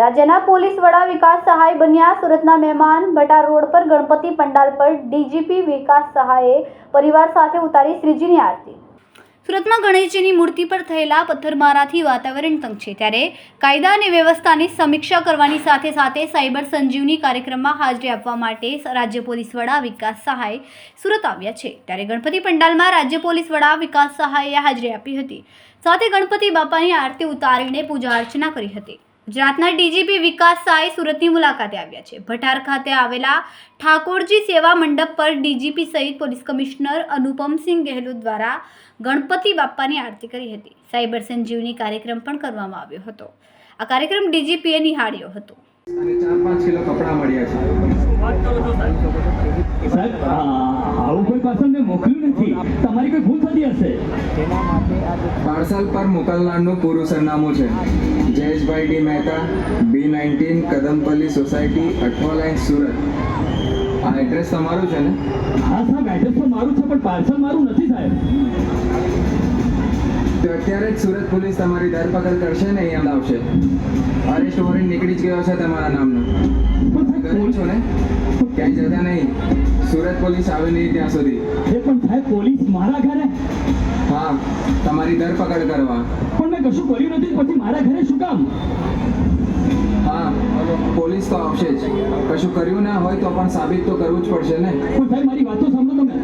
રાજ્યના પોલીસ વડા વિકાસ સહાય બન્યા. સુરતના મહેમાન ભટા રોડ પર ગણપતિ પંડાલ પર ડીજીપી વિકાસ સહાયે પરિવાર સાથે ઉતારી શ્રીજીની આરતી. સુરતમાં ગણેશજીની મૂર્તિ પર થયેલા પથ્થરમારાથી વાતાવરણ તંગ છે ત્યારે કાયદા અને વ્યવસ્થાની સમીક્ષા કરવાની સાથે સાથે સાયબર સંજીવની કાર્યક્રમમાં હાજરી આપવા માટે રાજ્ય પોલીસ વડા વિકાસ સહાય સુરત આવ્યા છે. ત્યારે ગણપતિ પંડાલમાં રાજ્ય પોલીસ વડા વિકાસ સહાયે હાજરી આપી હતી. સાથે ગણપતિ બાપાની આરતી ઉતારીને પૂજા અર્ચના કરી હતી. ગુજરાતના ડીજીપી વિકાસ સાય સુરતની મુલાકાતે આવ્યા છે. ભટાર ખાતે આવેલા ઠાકોરજી સેવા મંડપ પર ડીજીપી સહિત પોલીસ કમિશનર અનુપમસિંહ ગેહલોત દ્વારા ગણપતિ બાપ્પાની આરતી કરી હતી. સાયબર સંજીવની કાર્યક્રમ પણ કરવામાં આવ્યો હતો. આ કાર્યક્રમ ડીજીપીએ નિહાળ્યો હતો. ચાર પાંચ કિલો કપડાં મળ્યા છે સાહેબ આ- આવું કોઈ પાર્સલ મેં મોકલ્યું નથી તમારી કોઈ ભૂલ થતી હશે? પાર્સલ પર મોકલનારનું પૂરું સરનામું છે. Jayeshbhai D Mehta B nineteen Kadampalli society Athwa Surat. આ એડ્રેસ તમારું છે ને? હા સાહેબ એડ્રેસ તો મારું છે પણ પાર્સલ મારું નથી સાહેબ. તો અત્યારે જ સુરત પોલીસ તમારી ધરપકડ કરશે ને અહીંયા લાવશે અરેસ્ટ વોરંટ નીકળી જ ગયો છે તમારા નામનો. પણ સાહેબ છો ને? ક્યાંય જતા નહીં. સુરત પોલીસ આવે નહીં ત્યાં સુધી. એ પણ સાહેબ પોલીસ મારા ઘરે? હા તમારી ધરપકડ કરવા. પણ મેં કશું કર્યું નથી પછી મારા ઘરે શું કામ? હા પોલીસ તો આવશે જ. કશું કર્યું ના હોય તો પણ સાબિત તો કરવું જ પડશે ને. સાહેબ મારી વાતો સાંભળો તમે.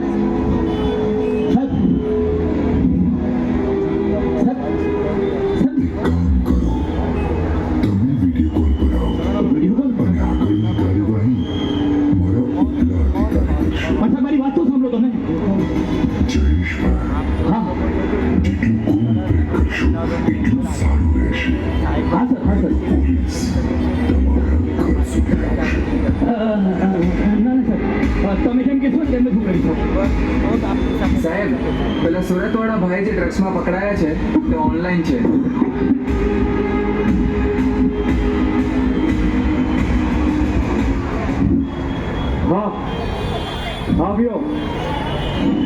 તમે જેમ કહેશો તેમ સાહેબ, પેલા સુરતવાળા ભાઈ જે ડ્રગ્સમાં પકડાયા છે, તે ઓનલાઈન છે. હા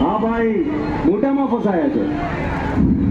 હા ભાઈ, મોટામાં ફસાયા છે. Thank you.